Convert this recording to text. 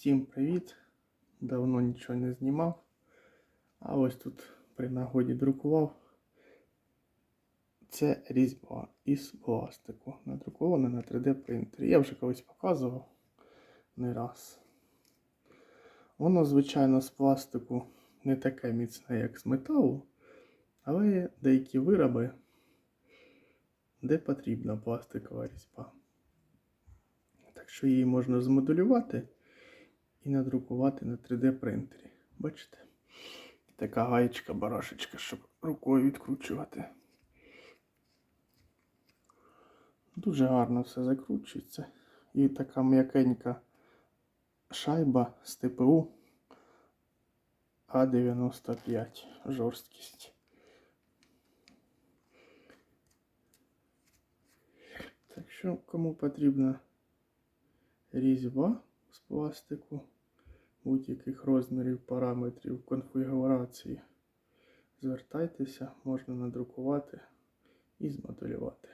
Всім привіт! Давно нічого не знімав. А ось тут при нагоді друкував. Це різьба із пластику. Надрукована на 3D принтері. Я вже колись показував не раз. Воно, звичайно, з пластику не таке міцне, як з металу, але є деякі вироби, де потрібна пластикова різьба. Так що її можна змоделювати надрукувати на 3D принтері. Бачите? Така гаєчка, барашечка, щоб рукою відкручувати. Дуже гарно все закручується. І така м'якенька шайба з ТПУ А95 жорсткість. Так що, кому потрібна різьба з пластику будь-яких розмірів, параметрів, конфігурації, звертайтеся, можна надрукувати і змоделювати.